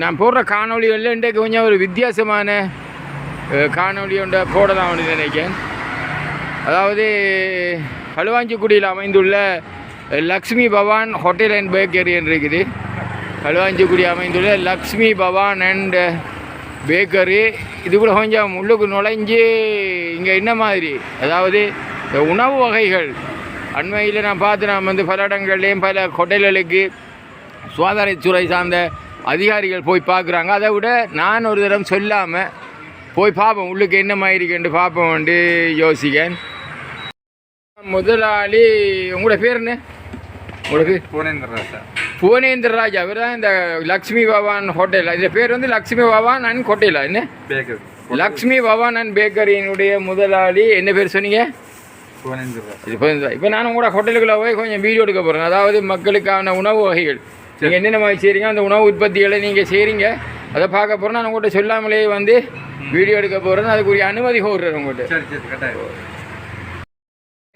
நான் போடுற காணொலிகளில் இன்றைக்கு கொஞ்சம் ஒரு வித்தியாசமான காணொலி காணொளி ஒன்றை போடலாம்னு நினைக்கிறேன் அதாவது களுவாஞ்சிக்குடியில் அமைந்துள்ள லக்ஷ்மி பவான் ஹோட்டல் அண்ட் பேக்கரி என்று இருக்குது களுவாஞ்சிக்குடி அமைந்துள்ள லக்ஷ்மி பவான் அண்ட் பேக்கரி இதுக்குள்ள கொஞ்சம் உள்ளுக்கு நுழைஞ்சு இங்கே என்ன மாதிரி அதாவது உணவு வகைகள் அண்மையில் நான் பார்த்து நான் வந்து பல இடங்கள்லேயும் பல ஹோட்டல்களுக்கு சுகாதாரத்துறை சார்ந்த அதிகாரிகள் போய் பார்க்குறாங்க. அதை விட நான் ஒரு தரம் சொல்லாமல் போய் பார்ப்போம். உள்ளுக்கு என்ன மாதிரி பார்ப்போம்ட்டு யோசிக்கேன் முதலாளி உங்களோட பேர் என்ன? உங்களோட பேர்? புவனேந்திரராஜா புவனேந்திர ராஜ். அவர் தான் இந்த லக்ஷ்மி பவான் ஹோட்டல். இதில் பேர் வந்து லக்ஷ்மி பவான் அண்ட் ஹோட்டலா என்ன? பேக்கர். லக்ஷ்மி பவான் அண்ட் பேக்கரியினுடைய முதலாளி. என்ன பேர் சொன்னீங்க? இப்போ இப்போ நான் உங்களோட ஹோட்டலுக்குள்ள போய் கொஞ்சம் வீடியோ எடுக்க போகிறேன் அதாவது மக்களுக்கான உணவு வகைகள். நீங்கள் என்னென்ன மாதிரி செய்கிறீங்க அந்த உணவு உற்பத்திகளை நீங்கள் செய்கிறீங்க அதை பார்க்க போகிறோம் நான் உங்கள்கிட்ட சொல்லாமலே வந்து வீடியோ எடுக்க போகிறேன் அதுக்குரிய அனுமதி கோருறேன் உங்கள்கிட்ட.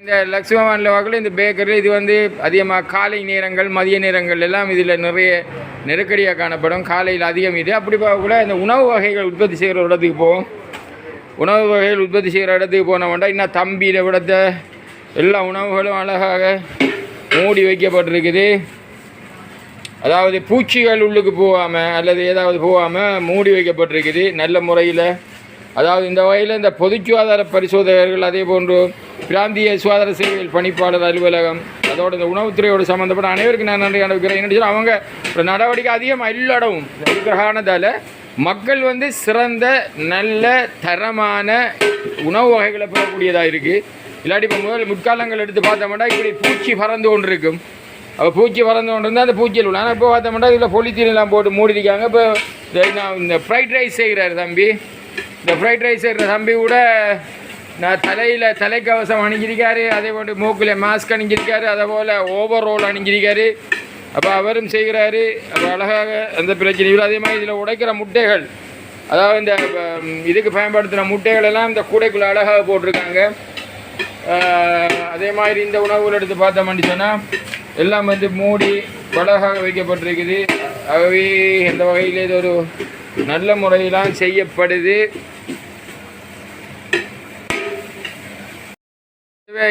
இந்த லக்ஷ்மவானில் வாக்கில் இந்த பேக்கரியில் இது வந்து அதிகமாக காலை நேரங்கள் மதிய நேரங்கள் எல்லாம் இதில் நிறைய நெருக்கடியாக காணப்படும். காலையில் அதிகம் இது. அப்படி பார்க்கக்கூட இந்த உணவு வகைகள் உற்பத்தி செய்கிற இடத்துக்கு போவோம். உணவு வகைகள் உற்பத்தி செய்கிற இடத்துக்கு போனோம்னா இன்னும் தம்பியில் விடத்த எல்லா உணவுகளும் அழகாக மூடி வைக்கப்பட்டிருக்குது. அதாவது பூச்சிகள் உள்ளுக்கு போகாமல் அல்லது ஏதாவது போகாமல் மூடி வைக்கப்பட்டிருக்குது நல்ல முறையில். அதாவது இந்த வகையில் இந்த பொது சுகாதார பரிசோதகர்கள் அதே போன்று பிராந்திய சுகாதார சேவைகள் பணிப்பாளர் அலுவலகம் அதோட இந்த உணவுத்துறையோடு சம்மந்தப்பட்ட அனைவருக்கும் நான் நன்றி அனுப்புகிறேன். என்ன அவங்க நடவடிக்கை அதிகமாக அல்லடவும் கிரகானதால் மக்கள் வந்து சிறந்த நல்ல தரமான உணவு வகைகளை பெறக்கூடியதாக இருக்குது இல்லாட்டி இப்போ முதல் முற்காலங்கள் எடுத்து பார்த்தோம்னா இப்படி பூச்சி பறந்து கொண்டு இருக்கும் அப்போ பூச்சி வளர்ந்து கொண்டு இருந்தால் அந்த பூச்சியில் உள்ள ஆனால் இப்போ பார்த்தோம்னா இதில் பொலித்தீன் போட்டு மூடிருக்காங்க இப்போ இந்த நான் இந்த ஃப்ரைட் ரைஸ் செய்கிறார் தம்பி. இந்த ஃப்ரைட் ரைஸ் செய்கிற தம்பி கூட நான் தலையில் தலைக்கவசம் அணிஞ்சிருக்காரு. அதே போட்டு மூக்கில் மாஸ்க் அணிஞ்சிருக்காரு. அதே போல் ஓவர் ரோல் அணிஞ்சிருக்காரு. அப்போ அவரும் செய்கிறாரு. அப்போ அழகாக அந்த பிரச்சனையில் இல்லை அதே மாதிரி இதில் உடைக்கிற முட்டைகள் அதாவது இந்த இதுக்கு பயன்படுத்தின முட்டைகள் எல்லாம் இந்த கூடைக்குள்ளே அழகாக போட்டிருக்காங்க. அதே மாதிரி இந்த உணவுகள் எடுத்து பார்த்தோம்னு சொன்னால் எல்லாம் வந்து மூடி பலகாக வைக்கப்பட்டிருக்குது. ஆகவே இந்த வகையில் இது ஒரு நல்ல முறையிலாம் செய்யப்படுது.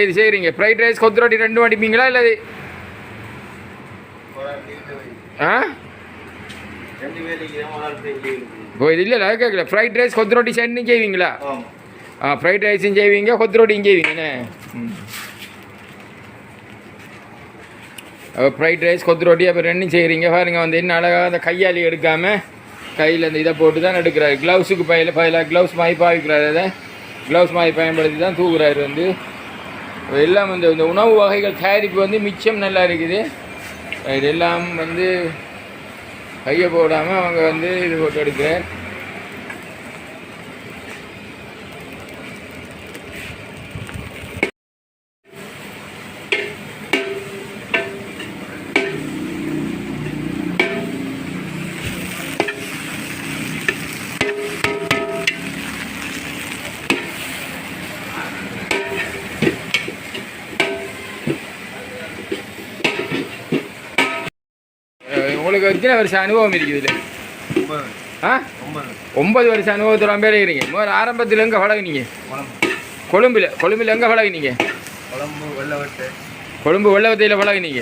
இது செய்கிறீங்க ஃப்ரைட் ரைஸ் கொத்து ரொட்டி ரெண்டும் அடிப்பீங்களா இல்லை ஆ? ரெண்டு இப்போ இது இல்லை கேட்கல. ஃப்ரைட் ரைஸ் கொத்து ரொட்டி சட்னி செய்வீங்களா? ஆ ஃப்ரைட் ரைஸும் செய்வீங்க கொத்து ரொட்டியும் செய்வீங்கண்ணே அப்போ ஃப்ரைட் ரைஸ் கொத்து ரொட்டி அப்போ ரெண்டும் செய்கிறீங்க பாருங்க வந்து என்ன அழகாக அந்த கையாளி எடுக்காமல் கையில் அந்த இதை போட்டு தான் எடுக்கிறாரு க்ளவுஸுக்கு பயில பயிலாக க்ளவுஸ் மாதிரி பாவிக்கிறாரு அதை. க்ளவுஸ் மாதிரி பயன்படுத்தி தான் தூக்குறாரு வந்து. எல்லாம் வந்து இந்த உணவு வகைகள் தயாரிப்பு வந்து மிச்சம் நல்லா இருக்குது. இது எல்லாம் வந்து கையை போடாமல் அவங்க வந்து இது போட்டு எடுக்கிறேன் உங்களுக்கு எத்தனை வருஷம் அனுபவம் இருக்குது இதில்? ஆ? ஒன்பது. வருஷம் அனுபவத்தோட பேர் இருக்கிறீங்க முதல்ல ஆரம்பத்தில் எங்கே பழகுனீங்க? குழம்பு. கொழும்பில். கொழும்பில் எங்கே பழகுனீங்க? குழம்பு வெள்ளவட்டு. கொழும்பு வெள்ளவத்தையில் பழகுனீங்க?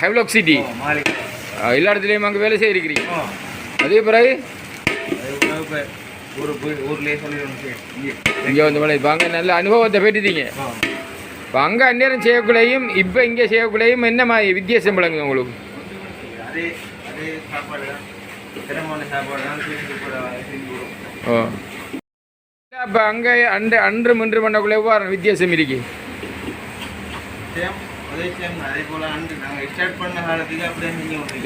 Havelock City. எல்லா இடத்துலையும் அங்கே வேலை செய்திருக்கிறீங்க ஆ. அதே பிறகு? அது உணவு இப்போ ஊர் போய் ஊர்லேயே சொல்லி இங்கே. வந்து வேலை இப்போ அங்கே நல்ல அனுபவத்தை பெற்றுட்டீங்க. இப்போ அங்கே அந்நேரம் செய்யக்குள்ளேயும் இப்போ இங்கே செய்யக்குள்ளேயும் என்ன மாதிரி வித்தியாசம் விளங்குது உங்களுக்கு? ஓ. அப்போ அங்கே அன்று அன்று மன்று பண்ணக்குள்ளே எவ்வாறு வித்தியாசம் இருக்கு?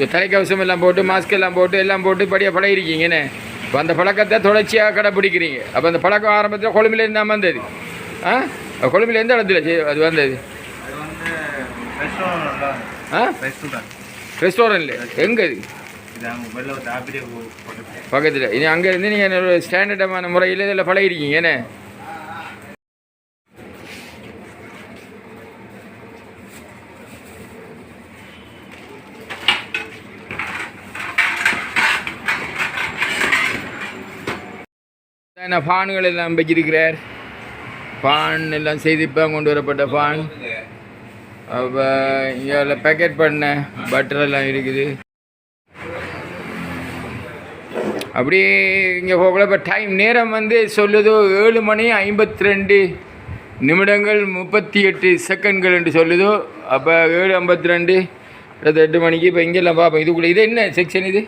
தலைக்கவசம் எல்லாம் போட்டு மாஸ்க் எல்லாம் போட்டு எல்லாம் போட்டு படியாக பழகிருக்கீங்கண்ணே இப்போ அந்த பழக்கத்தை தொடர்ச்சியாக கடைப்பிடிக்கிறீங்க. அப்போ அந்த பழக்கம் ஆரம்பத்தில் கொழும்புல இருந்தால் வந்தது. ஆ? கொழும்பில் எந்த இடத்துல அது வந்தது? ரெஸ்டாரண்ட்ல எங்கே இது பக்கத்தில். இனி அங்கேருந்து நீங்கள் ஒரு ஸ்டாண்டர்டமான முறையில் இதில் பழகிருக்கீங்க என்ன? என்ன ஃபானுகள் எல்லாம் வச்சிருக்கிறார்? பான் எல்லாம் செய்து இப்போ கொண்டு வரப்பட்ட பான் அப்போ இங்கே பேக்கெட் பண்ண பட்டர் எல்லாம் இருக்குது. அப்படியே இங்கே போகல இப்போ டைம் நேரம் வந்து சொல்லுது ஏழு மணி ஐம்பத்தி ரெண்டு நிமிடங்கள் முப்பத்தி எட்டு செகண்ட்கள் என்று சொல்லுதோ அப்போ ஏழு ஐம்பத்தி ரெண்டு அடுத்த எட்டு மணிக்கு இப்போ இங்கெல்லாம் பார்ப்போம். இதுக்குள்ளே இது என்ன செக்ஷன் இது?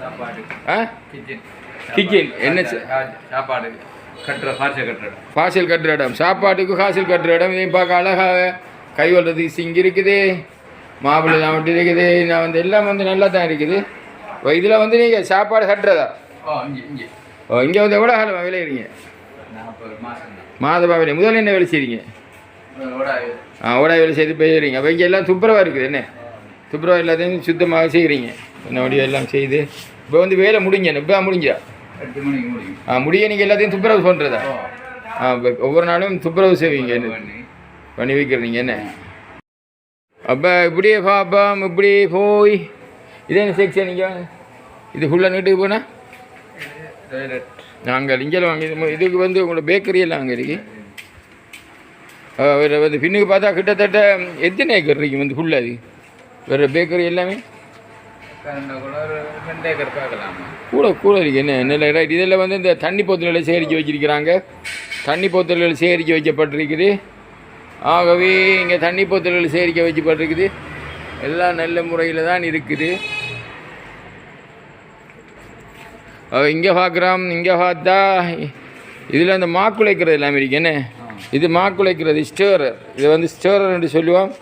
சாப்பாடு. ஆ? கிச்சன் கிச்சன் என்ன சாப்பாடு. கட்டுற பார்சல் கட்டுற இடம். சாப்பாட்டுக்கு காசில் கட்டுற இடம். இதையும் பார்க்க அழகாக கை வல்றதுக்கு சிங்க் இருக்குது. மாப்பிள்ளை மட்டும் இருக்குது. நான் வந்து எல்லாம் வந்து நல்லா தான் இருக்குது. இதில் வந்து நீங்கள் சாப்பாடு கட்டுறதா? ஓ இங்கே வந்து எவ்வளோ காலம் விளையிறீங்க? நாற்பது மாதம் தான். மாதமா வேலை முதல்ல என்ன வேலை செய்றீங்க? ஆ ஓடா வேலை செய்து போயிடுறீங்க. அப்போ இங்கே எல்லாம் துப்புரவாக இருக்குது என்ன? துப்புரவா எல்லாத்தையும் சுத்தமாக செய்கிறீங்க என்ன வடிவம் எல்லாம் செய்து. இப்போ வந்து வேலை முடிஞ்ச இப்போ முடிஞ்சா? எட்டு மணிக்கு முடியும் ஆ முடிய நீங்கள் எல்லாத்தையும் துப்புரவு பண்ணுறதா ஆ. ஒவ்வொரு நாளும் துப்புரவு செய்வீங்க. என்ன பண்ணி. பண்ணி வைக்கிறீங்க என்ன? அப்போ இப்படியே பார்ப்போம் இப்படி போய். இது என்ன செக்ஷன் இங்கே? இது ஃபுல்லாக நீட்டுக்கு போனால் நாங்கள் இங்கே வாங்க இது இதுக்கு வந்து உங்களோட பேக்கரி எல்லாம் அங்கே இருக்கு. ஆ, வேற வந்து பின்னுக்கு பார்த்தா கிட்டத்தட்ட எத்தனை ஏக்கர் இருக்கு வந்து ஃபுல்லாக அது வேறு பேக்கரி எல்லாமே? கூட கூட இருக்கு. என்ன நல்ல ரைட் இதில் வந்து இந்த தண்ணி போத்தல்களை சேகரித்து வச்சிருக்கிறாங்க. தண்ணி போத்தல்கள் சேகரித்து வைக்கப்பட்டிருக்குது. ஆகவே இங்கே தண்ணி போத்தல்கள் சேகரிக்க வைக்கப்பட்டிருக்குது. எல்லாம் நல்ல முறையில் தான் இருக்குது. இங்கே பார்க்குறோம். இங்கே பார்த்தா இதில் அந்த மாக்குலைக்கிறது எல்லாமே இருக்கு. என்ன? இது மாக்குலைக்கிறது ஸ்டேரர். இது வந்து ஸ்டேரர் என்று சொல்லுவோம்.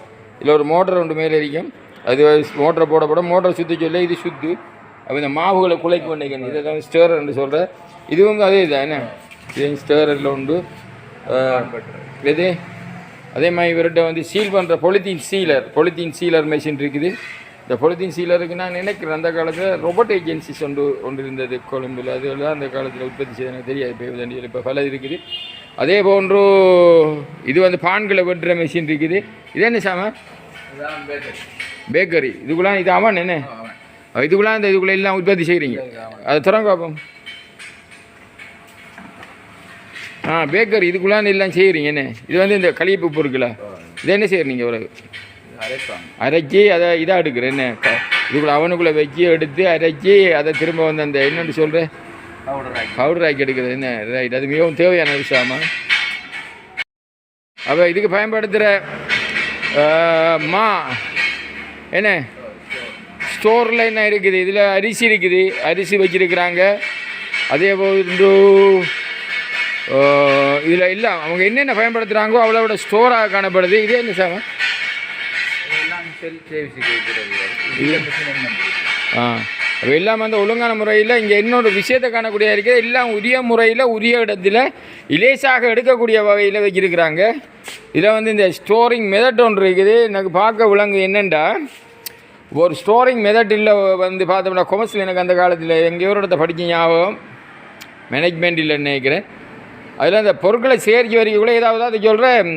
இதில் ஒரு மோட்டர் ஒன்று மேலே இருக்கும். அது மோட்டரை போடப்படும் மோட்டரை சுற்றி சொல்ல இது சுத்து. அப்போ இந்த மாவுகளை குலைக்க பண்ணிக்கணும் இதை தான் ஸ்டேரர் சொல்கிற சொல்கிறேன் இதுவும் அதே தானே இது ஸ்டேரரில் உண்டு. எது இது? அதே மாதிரி இவர்கிட்ட வந்து சீல் பண்ணுற polythene sealer polythene sealer machine இருக்குது. இந்த பொலித்தீன் சீலருக்கு நான் நினைக்கிறேன் அந்த காலத்தில் ரொபோட் ஏஜென்சிஸ் ஒன்று ஒன்று இருந்தது கொழும்பில். அதுலாம் அந்த காலத்தில் உற்பத்தி செய்த எனக்கு தெரியாது இப்போ தண்டியில் இப்போ பல இருக்குது. அதே போன்று இது வந்து பான்களை வெட்டுற மிஷின் இருக்குது. இது என்ன சாமான் இதான் பேக்கரி இதுக்குலாம் இது அவன் என்ன? இதுக்குலாம் இந்த இதுக்குள்ள எல்லாம் உற்பத்தி செய்கிறீங்க அதை திறங்க பார்ப்போம் ஆ பேக்கரி இதுக்குள்ளான எல்லாம் செய்கிறீங்க என்ன? இது வந்து இந்த களியப்பு பொருட்களா? இது என்ன செய்கிறீங்க ஒரு? அரைச்சி அதை இதாக எடுக்கிறேன் என்ன? இதுக்குள்ள அவனுக்குள்ளே வச்சு எடுத்து அரைச்சி அதை திரும்ப வந்து அந்த என்னென்னு சொல்கிறேன் பவுடர் ஆக்கி. எடுக்கிறது என்ன? ரைட் அது மிகவும் தேவையான விஷயமா அப்போ இதுக்கு பயன்படுத்துகிற மா என்ன? ஸ்டோரில் என்ன இருக்குது? இதில் அரிசி இருக்குது. அரிசி வச்சிருக்கிறாங்க. அதே போன்று இதில் இல்லை. அவங்க என்னென்ன பயன்படுத்துகிறாங்களோ அவ்வளோ விட ஸ்டோராக காணப்படுது. இதே என்ன சார் ஆ. அப்போ எல்லாம் வந்து ஒழுங்கான முறையில் இங்கே இன்னொரு விஷயத்தை காணக்கூடிய இருக்குது எல்லாம் உரிய முறையில் உரிய இடத்துல இலேசாக எடுக்கக்கூடிய வகையில் வச்சுருக்கிறாங்க இதில் வந்து இந்த ஸ்டோரிங் மெதட் ஒன்று இருக்குது. எனக்கு பார்க்க விலங்கு என்னென்னா ஒரு ஸ்டோரிங் மெதட்டில் வந்து பார்த்தோம்னா கொமர்ஸில் எனக்கு அந்த காலத்தில் எங்கேயோ ஒரு இடத்த படிக்க ஞாபகம் மேனேஜ்மெண்ட் இல்லைன்னு நினைக்கிறேன். அதில் அந்த பொருட்களை சேர்க்கி கூட ஏதாவது அது சொல்கிறேன்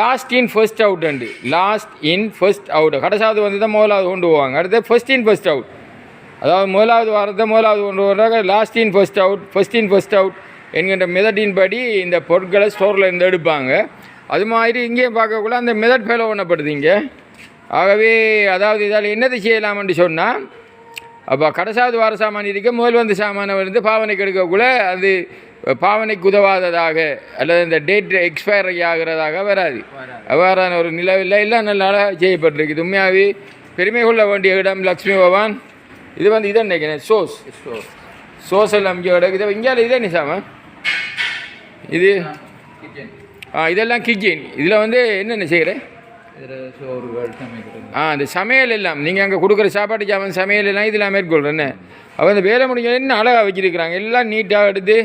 last in first out and last in first out கடைசாவது வந்து தான் முதலாவது கொண்டு போவாங்க. அடுத்து ஃபர்ஸ்ட் இன் ஃபர்ஸ்ட் அவுட் அதாவது முதலாவது வாரத்தை முதலாவது கொண்டு போகிறாங்க last in first out first in first out என்கின்ற மெதடின் படி இந்த பொருட்களை ஸ்டோரில் இருந்து எடுப்பாங்க. அது மாதிரி இங்கேயும் பார்க்கக்குள்ள அந்த மெதட் ஃபாலோ பண்ணப்படுது இங்கே. ஆகவே அதாவது இதால் என்னது செய்யலாம்னு சொன்னால் அப்போ கடைசாவது வார சாமான் இருக்க முதல் வந்து சாமானை வந்து பாவனைக்கு எடுக்கக்குள்ள அது பாவனைக்கு உதவாததாக அல்லது இந்த டேட் எக்ஸ்பயர் ஆகிறதாக வராது. அவ்வாறான ஒரு நிலவில் எல்லாம் நல்ல அழகாக செய்யப்பட்டிருக்குது. உண்மையாகவே பெருமை கொள்ள வேண்டிய இடம் லக்ஷ்மி பவான் இது வந்து இதை நினைக்கிறேன். சோஸ் சோஸ் எல்லாம் இங்கே கிடக்குது. இங்கே இதே சாமான் இது? ஆ இதெல்லாம் கிச்சன் இதில் வந்து என்னென்ன செய்கிறேன் ஆ அந்த சமையல் எல்லாம். நீங்கள் அங்கே கொடுக்குற சாப்பாட்டு ஜாமான் சமையல் எல்லாம் இதில் மேற்கொள்கிறேன்னு அவன் அந்த வேலை முடிஞ்ச என்ன அழகாக வச்சுருக்கிறாங்க. எல்லாம் நீட்டாக எடுத்து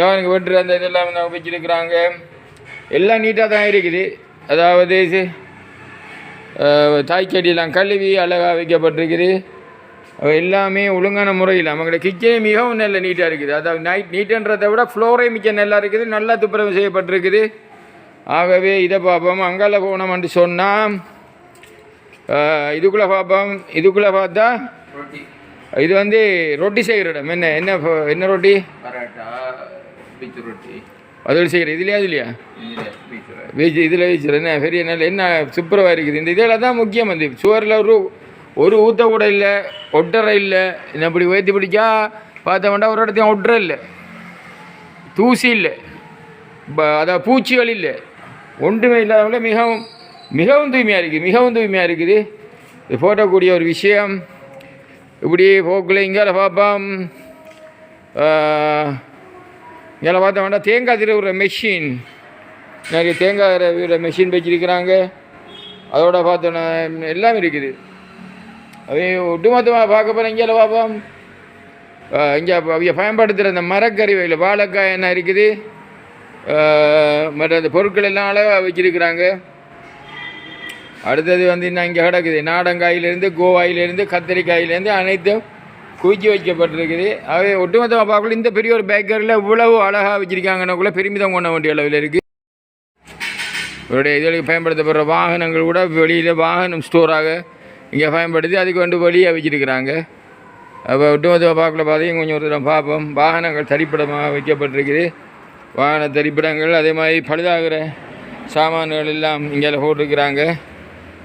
யாருக்கு வெட்டுற அந்த இதெல்லாம் வந்து வச்சுருக்கிறாங்க? எல்லாம் நீட்டாக தான் இருக்குது. அதாவது தாய்க்கடியெல்லாம் கழுவி அழகாக வைக்கப்பட்டிருக்குது. எல்லாமே ஒழுங்கான முறையில் அவங்களோட கிச்சனே மிகவும் நல்ல நீட்டாக இருக்குது. அதாவது நைட் நீட்டுன்றதை விட ஃப்ளோரே மிக்க நல்லா இருக்குது நல்லா துப்புரவு செய்யப்பட்டிருக்குது. ஆகவே இதை பார்ப்போம். அங்கால போனோம்னு சொன்னால் இதுக்குள்ளே பார்ப்போம். இதுக்குள்ளே பார்த்தா இது வந்து ரொட்டி செய்கிற இடம். என்ன என்ன என்ன ரொட்டி? பரோட்டா. பீச் ரொட்டி அதில் செய்கிற இதுலையா ரொட்டி வெஜ் இதில் என்ன? பெரிய நல்ல என்ன சூப்பராக இருக்குது? இந்த இதில் தான் முக்கியம். வந்து சுவரில் ஒரு ஒரு ஊத்த கூட இல்லை ஒட்டரை இல்லை. என்ன இப்படி உயர்த்தி பிடிச்சா பார்த்தோம்னா ஒரு இடத்தையும் ஒட்டுற இல்லை. தூசி இல்லை. அதான் பூச்சிகள் இல்லை. ஒன்றுமே இல்லாதவங்கள மிகவும் மிகவும் தூய்மையாக இருக்குது. மிகவும் தூய்மையாக இருக்குது. இது போட்டக்கூடிய ஒரு விஷயம். இப்படி போக்கில் இங்கே பார்ப்போம். இங்கே பார்த்தோம்னா தேங்காய் திருவுற மெஷின் நிறைய தேங்காய் திருவுற மெஷின் வச்சிருக்கிறாங்க. அதோட பார்த்தோன்னா எல்லாம் இருக்குது. அவை ஒட்டுமொத்தமாக பார்க்க போகிறேன் இங்கே பார்ப்போம். இங்கே அவங்க பயன்படுத்துகிற அந்த மரக்கறிவையில் வாழைக்காய் என்ன இருக்குது? மற்ற அந்த பொருட்கள் எல்லாம் அழகாக வச்சிருக்கிறாங்க. அடுத்தது வந்து இன்னும் இங்கே கிடக்குது. நாடங்காயிலேருந்து கோவாயிலேருந்து கத்திரிக்காயிலேருந்து அனைத்தும் குவிச்சு வைக்கப்பட்டிருக்குது. அவை ஒட்டுமொத்தமாக பார்க்கல இந்த பெரிய ஒரு பேக்கரியில் இவ்வளவு அழகாக வச்சிருக்காங்கன்னக்குள்ள பெருமிதம் கொண்ட வேண்டிய அளவில் இருக்குது இவருடைய இதழுக்கு பயன்படுத்தப்படுற வாகனங்கள் கூட வெளியில் வாகனம் ஸ்டோராக இங்கே பயன்படுத்தி அதுக்கு வந்து வெளியே வச்சிருக்கிறாங்க. அப்போ ஒட்டுமொத்தமாக பார்க்கல பார்த்தீங்க கொஞ்சம் ஒரு தரம் பார்ப்போம். வாகனங்கள் தரிப்பிடமாக வைக்கப்பட்டிருக்குது. வாகன தரிப்பிடங்கள் அதே மாதிரி பழுதாகிற சாமான்கள் எல்லாம் இங்கே போட்டிருக்கிறாங்க.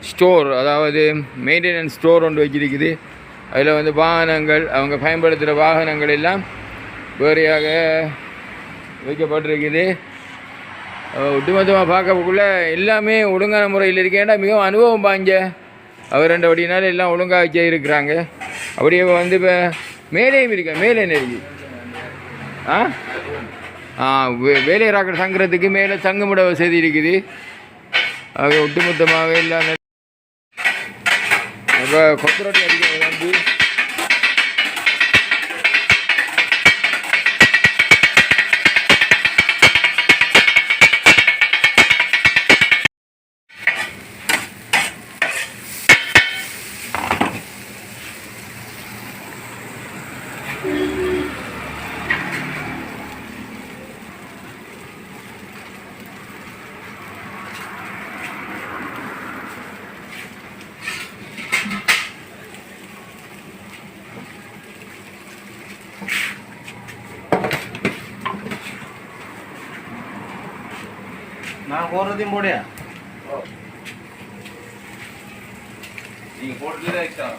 ஸ்டோர் அதாவது மெயின்டெனன்ஸ் ஸ்டோர் ஒன்று வச்சிருக்குது. அதில் வந்து வாகனங்கள் அவங்க பயன்படுத்துகிற வாகனங்கள் எல்லாம் வேறையாக வைக்கப்பட்டிருக்குது. ஒட்டுமொத்தமாக பார்க்கக்குள்ள எல்லாமே ஒழுங்கான முறையில் இருக்கேன்டா மிகவும் அனுபவம் பாஞ்ச அவர் ரெண்டு வடினால எல்லாம் ஒழுங்காக வச்சே இருக்கிறாங்க. அப்படியே வந்து இப்போ மேலேயும் இருக்க மேலே நெருங்கி. ஆ? ஆ வே- வேலை ராக்கெட் தங்குறதுக்கு மேலே தங்குமிட வசதி இருக்குது. ஆக ஒட்டுமொத்தமாக எல்லாம் நல்ல- இப்போ கொத்தரொட்டி நான் போடுறதையும் போடியா நீங்கள் போட்டுட்டு எக்ஸ்ட்ரா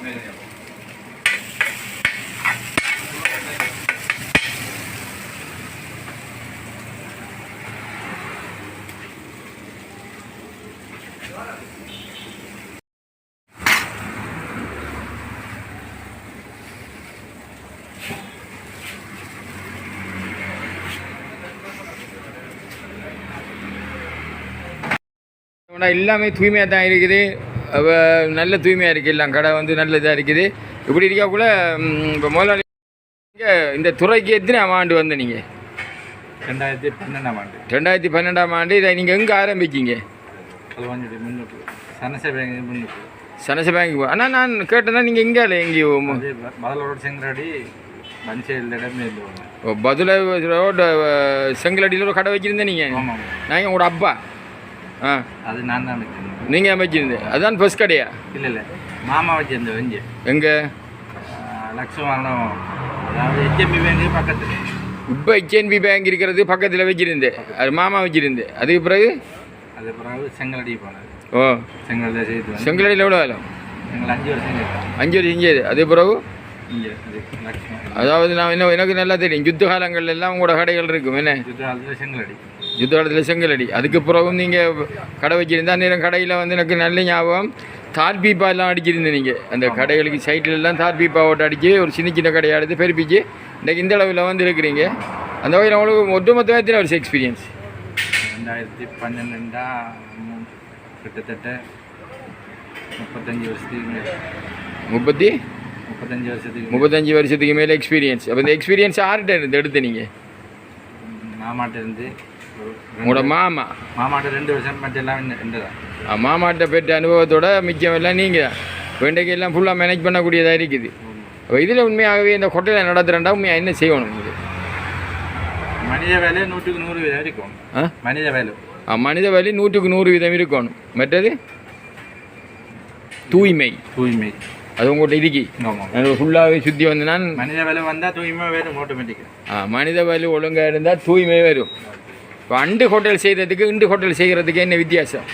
மேலே ஆனா எல்லாமே தூய்மையாக தான் இருக்குது. நல்ல தூய்மையாக இருக்குது எல்லாம். கடை வந்து நல்லதாக இருக்குது. இப்படி இருக்கக்குள்ள இப்போ முதலாளி இந்த துறைக்கு எத்தனை ஆண்டு வந்த நீங்கள் ரெண்டாயிரத்தி பன்னெண்டாம் ஆண்டு. ரெண்டாயிரத்தி பன்னெண்டாம் ஆண்டு இதை நீங்கள் எங்கே முன்னுக்கு சனசை பேங்க் ஆனால் நான் கேட்டேன்னா நீங்கள் எங்கே இல்லை எங்கேயோ பதிலோட இல்லை ஒன்று பதில ரோடு செங்கலடியில் ஒரு கடை வச்சுருந்தேன் நீங்கள் நான் உங்களோட அப்பா? ஆ. அது நான் தான் வச்சிருந்தேன் நீங்கள் வச்சுருந்தேன் அதுதான் ஃபர்ஸ்ட் கடையா? இல்லை இல்லை. மாமா வச்சிருந்தேன் வெஞ்சு எங்கே? லக்ஷ்மணம். அதாவது ஹெச்எம்பி பேங்க் பக்கத்தில். இப்போ ஹெச்என்பி பேங்க் இருக்கிறது பக்கத்தில் வச்சுருந்தேன் அது மாமா வச்சுருந்தேன் அதுக்கு பிறகு? அது பிறகு செங்கலடி போனது ஓ. செங்கல்ல செய்து செங்கலடியில் எவ்வளோ வேலை? எங்களை அஞ்சு வருஷம் அஞ்சு வருஷம் செஞ்சது அது பிறகு? அதாவது நான் என்ன எனக்கு நல்லா தெரியும். யுத்த காலங்கள்ல எல்லாம் உங்களோட கடைகள் இருக்கும். என்ன? யுத்த காலத்தில் செங்கலடி. அதுக்கு பிறகும் நீங்கள் கடை வச்சிருந்தா நேரம் கடையில் வந்து எனக்கு நல்ல ஞாபகம். தார் பீப்பா எல்லாம் அடிச்சிருந்தேன் நீங்கள் அந்த கடைகளுக்கு சைட்டில் எல்லாம் தார் பீப்பா ஓட்டு அடித்து ஒரு சின்ன சின்ன கடையை எடுத்து பெருப்பிச்சு. இன்றைக்கு இந்த அளவில் வந்து இருக்கிறீங்க அந்த வகையில் உங்களுக்கு ஒட்டுமொத்தமாக எத்தனை வருஷம் எக்ஸ்பீரியன்ஸ் ரெண்டாயிரத்தி பன்னெண்டா மூ- கிட்டத்தட்ட முப்பத்தஞ்சு வருஷத்துக்கு முப்பத்தி? முப்பத்தஞ்சு வருஷத்துக்கு முப்பத்தஞ்சு வருஷத்துக்கு மேலே எக்ஸ்பீரியன்ஸ் அப்போ இந்த எக்ஸ்பீரியன்ஸ் யார்கிட்ட இருந்து எடுத்து நீங்கள் மாமாட்ட இருந்து. உங்களோட மாமா? மாமாட்ட ரெண்டு வருஷம் மற்ற எல்லாம் மாமாட்ட பெற்ற அனுபவத்தோட மிச்சம் எல்லாம் நீங்கள் வெண்டைக்கு எல்லாம் ஃபுல்லாக மேனேஜ் பண்ணக்கூடியதாக இருக்குது. அப்போ இதில் உண்மையாகவே இந்த கொட்டையில் நடத்துகிறேன்டா உண்மையாக என்ன செய்யணும் இது மனித வேலை நூற்றுக்கு நூறு வீதம் இருக்கும். மனித வேலை. ஆ, மனித வலி நூற்றுக்கு நூறு வீதம் இருக்கணும் மற்றது? தூய்மை. தூய்மை. அது உங்கள்கிட்ட இருக்கி. நான் ஃபுல்லாகவே சுற்றி வந்து நான் மனித வேலை வந்தால் தூய்மை வேணும் ஆட்டோமேட்டிக்காக ஆ, மனித வலு ஒழுங்காக இருந்தால் தூய்மை வரும். இப்போ அண்டு ஹோட்டல் செய்கிறதுக்கு இண்டு ஹோட்டல் செய்கிறதுக்கு என்ன வித்தியாசம்?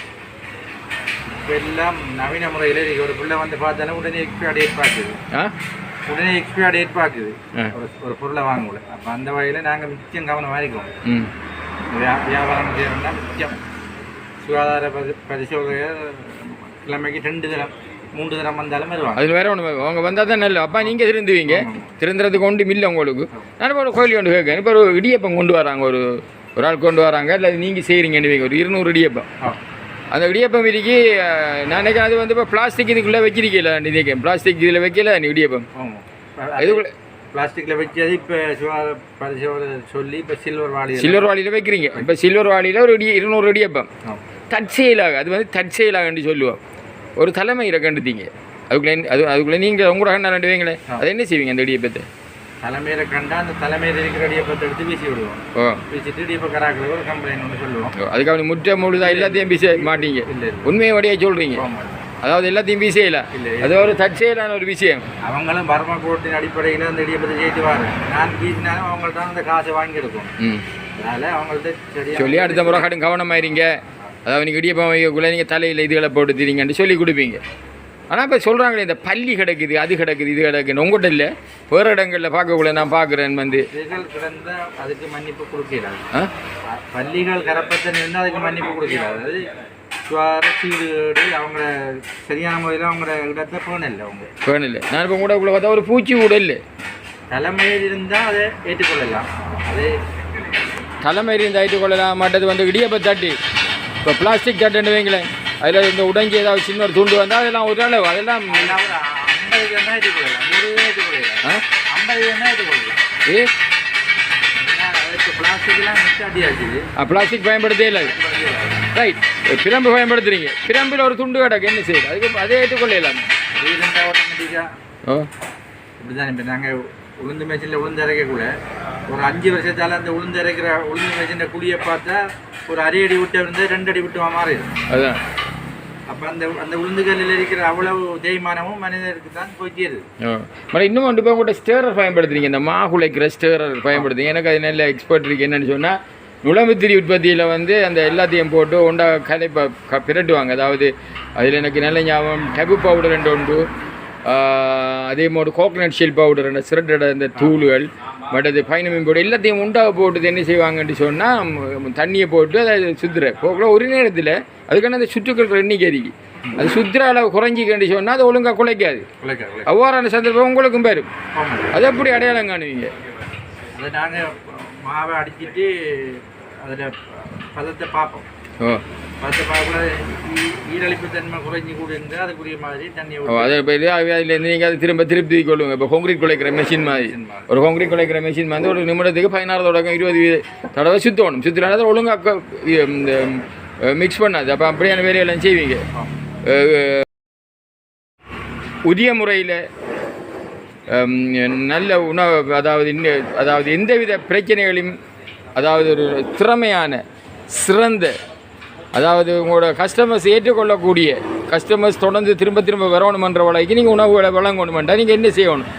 இப்போ எல்லாம் நவீன முறையில் ஒரு பிள்ளை வந்து பார்த்தாலும் உடனே எக்ஸ்பைரி டேட் பார்க்குது. ஆ? உடனே எக்ஸ்பைரி டேட் பார்க்குது. ஒரு பொருளை வாங்கல. அப்போ அந்த வகையில் நாங்கள் மிச்சம் கவனமாக இருக்கோம் வியாபாரம் செய்யணும்னா மிச்சம். சுகாதார பரி பரிசோதனை கிழமைக்கு ரெண்டு தரம் மூன்று தரம் வந்தாலும் வருவாங்க. அதில் வேற ஒன்று அவங்க வந்தால் தான் நல்ல அப்பா நீங்கள் திருந்துவீங்க. திருந்துறதுக்கு ஒன்றும் இல்லை உங்களுக்கு. நான் ஒரு கோயில் கொண்டு கேட்கேன் இப்போ ஒரு இடியப்பம் கொண்டு வராங்க ஒரு ஒரு ஆள் கொண்டு வராங்க இல்லை நீங்கள் செய்கிறீங்கன்னு ஒரு இருநூறு இடியப்பம் அந்த இடியப்பம் அஹ், நான் நினைக்கிறேன் அது வந்து இப்போ பிளாஸ்டிக் இதுக்குள்ளே வச்சிருக்கீங்களா நினைக்கிறேன் பிளாஸ்டிக் இதில் வைக்கல நீ இடியப்பம் இதுக்குள்ள பிளாஸ்டிக்கில் வச்சது இப்போ சொல்லி இப்போ சில்வர் வாளி சில்வர் வாளியில் வைக்கிறீங்க இப்போ சில்வர் வாளியில் ஒரு இடி இருநூறு இடியப்பம் தற்செயலாக அது வந்து தற்செயலாகன்னு சொல்லுவோம் ஒரு தலைமையில் கண்டுத்தீங்க அதுக்குள்ளே அது அதுக்குள்ளே நீங்கள் உங்களோட கண்ணா ரெண்டு வைங்களேன் அதை என்ன செய்வீங்க அந்த இடியப்பத்தை தலைமையில கண்டா அந்த தலைமையில் இருக்கிற இடியப்பத்தை எடுத்து வீசி விடுவோம். வீசிட்டு இடியப்ப கராக்கில் ஒரு கம்ப்ளைண்ட் ஒன்று சொல்லுவோம். ஓ, அதுக்காக நீ முற்ற முழுதா எல்லாத்தையும் பிச மாட்டீங்க. இல்லை உண்மையை வழியாக சொல்கிறீங்க அதாவது எல்லாத்தையும் இல்லை. அது ஒரு தற்செயலான ஒரு விஷயம். அவங்களும் பர்மா கோட்டின் அடிப்படையில் அந்த இடியப்பத்தை ஜெயிச்சுவாங்க நான் வீசினாலும் அவங்கள்ட்ட அந்த காசை வாங்கி எடுக்கும் அதனால அவங்கள்ட்ட சொல்லி அடுத்த முறை கடும் கவனமாயிருங்க. அதாவது நீங்கள் இடியப்பம் வைக்கக்குள்ள நீங்கள் தலையில் இதுகளை போட்டு தீரிங்கன்னு சொல்லி கொடுப்பீங்க. ஆனால் இப்போ சொல்கிறாங்களே இந்த பள்ளி கிடக்குது அது கிடக்குது இது கிடக்குன்னு உங்கள்கிட்ட இல்லை. வேறு இடங்களில் பார்க்கக்குள்ள நான் பார்க்குறேன் வந்து. இதுகள் கிடந்தா அதுக்கு மன்னிப்பு கொடுக்கிறாங்க பள்ளிகள் கரப்பத்தன் இருந்தால் அதுக்கு மன்னிப்பு கொடுக்கிறாங்க சீடுகேடு அவங்கள சரியான முறையில் அவங்கள இடத்த போனில்லை அவங்க. இல்லை நான் இப்போ கூட உங்களை பார்த்தா ஒரு பூச்சி கூட இல்லை. தலைமையில் இருந்தால் அதை ஏற்றுக்கொள்ளலாம். அது தலைமை இருந்து ஆயிட்டு கொள்ளலாம் மாட்டது வந்து இடியப்ப தட்டி. இப்போ பிளாஸ்டிக் தட்டுன்னு வைங்களேன். அதில் இந்த உடைஞ்சி ஏதாவது சின்ன ஒரு துண்டு வந்தால் அதெல்லாம் ஒரு அளவு அதெல்லாம் ஏ? பிளாஸ்டிக் பயன்படுத்தே இல்லை. ரைட் பிரம்பு பயன்படுத்துறீங்க. பிரம்பில் ஒரு துண்டு கிடக்கு என்ன செய்யுது அதுக்கு அதே ஏற்றுக்கொள்ளலாம் ஓ. இப்படிதான் இப்போ நாங்கள் உளுந்து மேய்ச்சலில் உளுந்து அரைக்கக்குள்ள ஒரு அஞ்சு வருஷத்தால் அந்த உளுந்து அரைக்கிற உளுந்து மேய்ச்சின குழியை பார்த்தா ஒரு அரை அடி விட்டு இருந்து ரெண்டு அடி விட்டு மாறிடும். அதுதான் அப்போ அந்த அந்த உளுந்துகளில் இருக்கிற அவ்வளவு தேய்மானமும் மனிதருக்கு தான் போய் சேருது மேடம் இன்னும் ஒன்று இப்போ கூட ஸ்டேரர் பயன்படுத்துறீங்க. இந்த மாகுலைக்கிற ஸ்டேரர் பயன்படுத்துங்க எனக்கு அது நல்ல எக்ஸ்பர்ட் இருக்கு. என்னன்னு சொன்னால் நுழம்புத்திரி உற்பத்தியில் வந்து அந்த எல்லாத்தையும் போட்டு ஒன்றா கதை ப க பிரட்டுவாங்க. அதாவது அதில் எனக்கு நல்ல ஞாபகம் டபு பவுடர் ரெண்டு உண்டு. அதே மாதிரி கோகனட் ஷீல் பவுடர் அந்த சிரட்டட இந்த தூள்கள் மற்றது பைனமின் பவுடர் எல்லாத்தையும் உண்டாக போட்டு என்ன செய்வாங்கன்னு சொன்னால் தண்ணியை போட்டு அதை சுற்றுற போகல ஒரு நேரத்தில் அதுக்கான அந்த சுற்றுக்கள் எண்ணிக்கை இருக்கு அது சுற்றுற அளவு குறைஞ்சிக்கன்னு சொன்னால் அது ஒழுங்காக குலைக்காது. குலைக்க குலைக்க அவ்வாறான சந்தர்ப்பம் உங்களுக்கும் பேரும் அது எப்படி அடையாளம் காணுவீங்க? அதை நாங்கள் மாவை அடிச்சிட்டு அதில் பதத்தை பார்ப்போம். ஓ. பதத்தை பார்க்கல ஈரழிப்பு தன்மை குறைஞ்சி கூட இருந்தால் அதுக்குரிய மாதிரி தண்ணியை ஓ அதை இப்போ இது அதுலேருந்து நீங்கள் அதை திரும்ப திருப்பி கொள்ளுங்க. இப்போ கான்கிரீட் குலைக்கிற மெஷின் மாதிரி. ஒரு கான்கிரீட் குலைக்கிற மெஷின் வந்து ஒரு நிமிடத்துக்கு பதினாறு தொடக்கம் இருபது தடவை சுற்றணும் சுற்றினா ஒழுங்காக இந்த மிக்ஸ் பண்ணாது. அப்போ அப்படியான வேலையெல்லாம் செய்வீங்க. புதிய உரிய முறையில் நல்ல உணவு அதாவது இன்னும் அதாவது எந்தவித பிரச்சனைகளையும் அதாவது ஒரு திறமையான சிறந்த அதாவது உங்களோட கஸ்டமர்ஸ் ஏற்றுக்கொள்ளக்கூடிய கஸ்டமர்ஸ் தொடர்ந்து திரும்ப திரும்ப வரணுமன்ற வழக்கு நீங்கள் உணவுகளை வழங்கணுமெண்டா நீங்கள் என்ன செய்யணும்?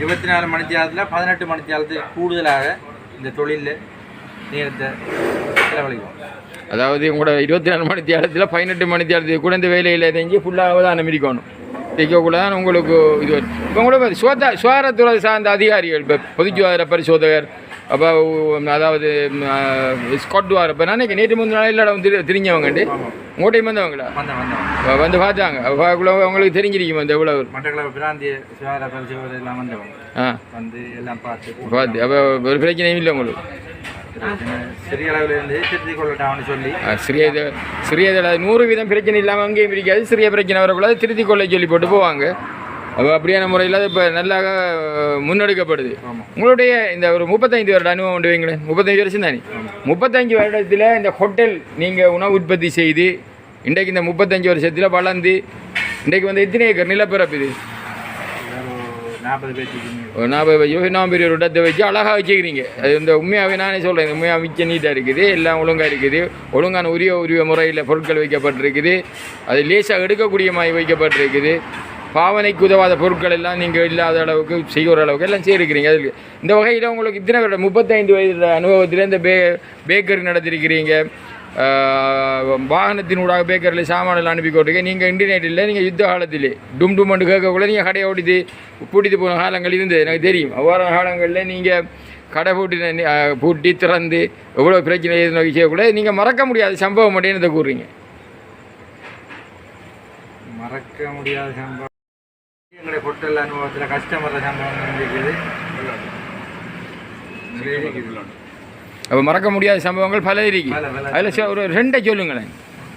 இருபத்தி நாலு மணித்தியாலத்தில் பதினெட்டு மணித்தியாலத்துக்கு கூடுதலாக இந்த தொழிலில் நேரத்தை செலவழிக்கணும். அதாவது உங்களோட இருபத்தி நாலு மணி தேடத்தில் பதினெட்டு மணி தேடத்துக்கு கூட இந்த வேலையில் தெரிஞ்சு ஃபுல்லாக அவதானம் இருக்கணும் இருக்கக்குள்ள தான் உங்களுக்கு இது. இப்போ கூட பாரு, சுகாதா சுகாதாரத்துறை சார்ந்த அதிகாரிகள் இப்போ பொது சுகாதார பரிசோதகர் அப்போ அதாவது ஸ்காட் வார் இப்போ நான் நேற்று முந்தின நாள் இல்லாட திரி தெரிஞ்சவங்கண்டு. உங்கள்கிட்டையும் வந்தவங்களா? வந்து பார்த்தாங்க. பார்க்கக்குள்ள அவங்களுக்கு தெரிஞ்சிருக்கும் அந்த எவ்வளோ பிராந்திய சுகாதார பரிசோதனை எல்லாம் வந்தவங்க. ஆ. வந்து எல்லாம் பார்த்து பார்த்து அப்போ ஒரு பிரச்சனையும் இல்லை உங்களுக்கு. சிறிய சொல்லி. நூறு வீதம் பிரச்சனை இல்லாமல் அங்கேயும் இருக்காது. சிறிய பிரச்சனை வரக்கூடாது. திருத்தி கொள்ள சொல்லி போட்டு போவாங்க. அப்போ அப்படியான முறையில் இப்போ நல்லா முன்னெடுக்கப்படுது. உங்களுடைய இந்த ஒரு முப்பத்தைந்து வருட அனுபவம் உண்டு வைங்களேன். முப்பத்தஞ்சு வருஷம் தானே? முப்பத்தஞ்சு வருடத்தில் இந்த ஹோட்டல் நீங்கள் உணவு உற்பத்தி செய்து இன்றைக்கு இந்த முப்பத்தஞ்சு வருஷத்தில் வளர்ந்து இன்றைக்கு வந்து எத்தனை ஏக்கர் நிலப்பரப்பு இது? ஒரு நாற்பது பேச்சுக்கு நான் பெரிய ஒரு இடத்தை வச்சு அழகாக வச்சுக்கிறீங்க. அது இந்த உண்மையாகவே நானே சொல்கிறேன் உண்மையாக மிச்ச நீட்டாக இருக்குது எல்லாம் ஒழுங்காக இருக்குது ஒழுங்கான உரிய உரிய முறையில் பொருட்கள் வைக்கப்பட்டிருக்குது அது லேசாக எடுக்கக்கூடிய மாதிரி வைக்கப்பட்டிருக்குது. பாவனைக்கு உதவாத பொருட்கள் எல்லாம் நீங்கள் இல்லாத அளவுக்கு செய்கிற அளவுக்கு எல்லாம் செய்திருக்கிறீங்க. அதில் இந்த வகையில் உங்களுக்கு இத்தனை முப்பத்தைந்து வயது அனுபவத்தில் இந்த பே பேக்கரி நடத்திருக்கிறீங்க. வாகனத்தினூடாக பேக்கரியில் சாமான்கள் அனுப்பி கொண்டிருக்க நீங்கள் இன்டர்நெட்டில் நீங்கள் யுத்த காலத்திலே. டும் டும் என்று கேட்கக்குள்ள நீங்கள் கடையை ஓடித்து பூட்டிட்டு போன காலங்கள் இருந்தது. எனக்கு தெரியும். அவ்வாறு காலங்களில் நீங்கள் கடை பூட்டி பூட்டி திறந்து எவ்வளோ பிரச்சனை நோக்கி செய்யக்கூட நீங்கள் மறக்க முடியாத சம்பவம் மட்டும் இதை கூறுறீங்க? மறக்க முடியாத சம்பவம். எங்களுடைய ஹோட்டல் அனுபவத்தில் கஸ்டமர் சம்பவம் இருக்குது. அப்போ மறக்க முடியாத சம்பவங்கள் பல இருக்கு. அதில் ஒரு ரெண்டை சொல்லுங்களேன்.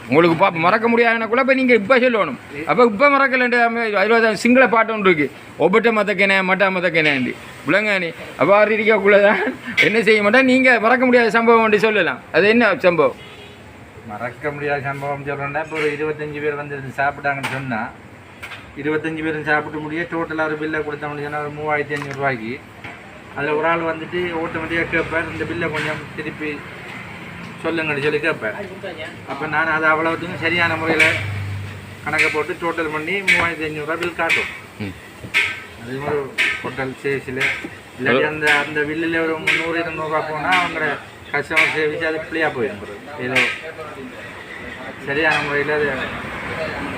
உங்களுக்கு பா மறக்க முடியாதுன்னா கூட இப்போ நீங்கள் இப்போ சொல்லணும். அப்போ இப்போ மறக்கலண்டு அதில் சிங்கள பாட்டு ஒன்று இருக்குது ஒப்பட்ட மத்தக்கேனே மட்டா மத்தக்கேனேண்டு விளங்கானி அவ்வாறு இருக்கக்குள்ள தான் என்ன செய்ய மாட்டா நீங்கள் மறக்க முடியாத சம்பவம் ஒன்று சொல்லலாம். அது என்ன சம்பவம்? மறக்க முடியாத சம்பவம் சொல்கிறேன்னா இப்போ ஒரு இருபத்தஞ்சு பேர் வந்து சாப்பிட்டாங்கன்னு சொன்னால் இருபத்தஞ்சு பேரும் சாப்பிட்டு முடிய டோட்டலாக ஒரு பில்லை கொடுத்த முடியும்னா ஒரு மூவாயிரத்தி அஞ்சூறுரூவாய்க்கு அதில் ஒரு ஆள் வந்துட்டு ஆட்டோமேட்டிக்காக கேட்பார் இந்த பில்லை கொஞ்சம் திருப்பி சொல்லுங்கன்னு சொல்லி கேட்பார் அப்போ நான் அதை அவ்வளோத்துக்கும் சரியான முறையில் கணக்கை போட்டு டோட்டல் பண்ணி மூவாயிரத்தி ஐநூறுரூவா பில் காட்டும். அதே மாதிரி ஹோட்டல் சேஸில் இல்லாட்டி அந்த அந்த பில்லில் ஒரு முந்நூறு இருநூறுவா போனால் அவங்க கஸ்டமர் சர்வீஸ் அது பிள்ளையாக போயிடும். ஏதோ சரியான முறையில் அது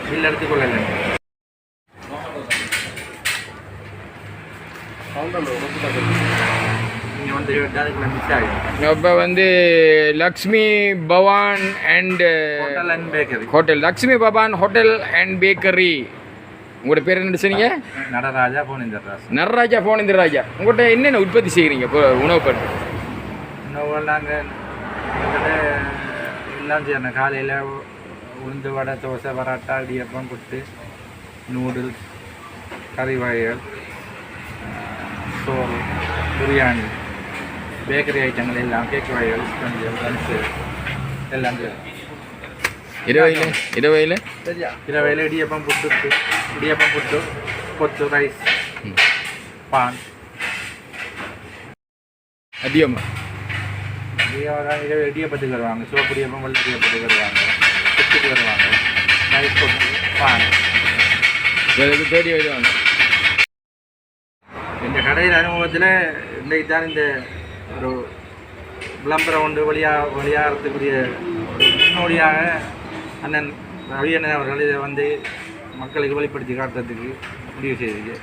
பில் எடுத்துக்கொள்ளலை. நீங்கள் வந்து லக்ஷ்மி பவான் and hotel hotel Lakshmi Pawan hotel and bakery உங்களோட பேர் என்ன சொன்னீங்க? நடராஜா போனிந்தர் ராஸ் நடராஜா போனேந்திர ராஜா உங்கள்கிட்ட என்னென்ன உற்பத்தி செய்கிறீங்க இப்போ உணவு பட்டு இன்னும் நாங்கள் எல்லாம் செய்யணும் காலையில் உளுந்து வடை தோசை பரோட்டா இடியப்பம் புட்டு நூடுல்ஸ் கறி வகைகள் ஆஹ், சோறு பிரியாணி பேக்கரி ஐட்டங்கள் எல்லாம் கேக் வகைகள் ஸ்பஞ்சு லன்ஸு எல்லாம் செய்யணும் இரவையில் இரவையில் இரவையில் இடியப்பம் புட்டு இடியப்பம் புட்டு கொத்து ரைஸ் பான் அதிகமாக இரவு இடியப்பத்துக்கு வருவாங்க சிவப்பு இடியப்பம் வெள்ளை இடியப்பத்துக்கு வருவாங்க புட்டுக்கு வருவாங்க ரைஸ் கொத்து பான் இதுக்கு தேடி வருவாங்க இந்த கடையில் அனுபவத்தில் இன்றைக்கு தான் இந்த ஒரு விளம்பரம் ஒன்று வழியாக வழியாகிறதுக்குரிய முன்னோடியாக அண்ணன் ரவியண்ணன் அவர்கள் இதை வந்து மக்களுக்கு வெளிப்படுத்தி காட்டுறதுக்கு முடிவு செய்திருக்கு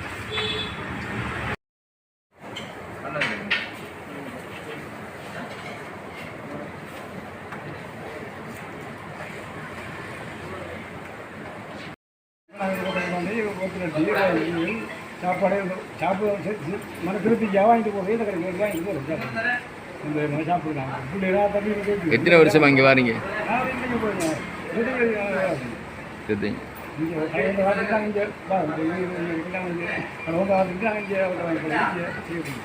சாப்பாடே சாப்பிட மன திருப்திக்காக வாங்கிட்டு போகிறேன் இந்த கடைக்கு தண்ணி எத்தனை வருஷமா இங்கே வாரீங்க நான் இல்லைங்க போகிறேன் சரி இங்கே இந்த வாரத்துக்கு இங்கே வா இங்கே இங்கே அவங்க வாரத்துக்கு இங்கே வாங்கி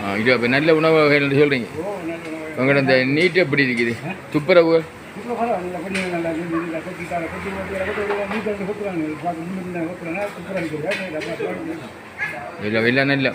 ஆ இது அப்போ நல்ல உணவு வகைகள் சொல்கிறீங்க உங்களோட இந்த நீட்டு எப்படி இருக்குது துப்புரவு இப்போ பரவாயில்ல நல்ல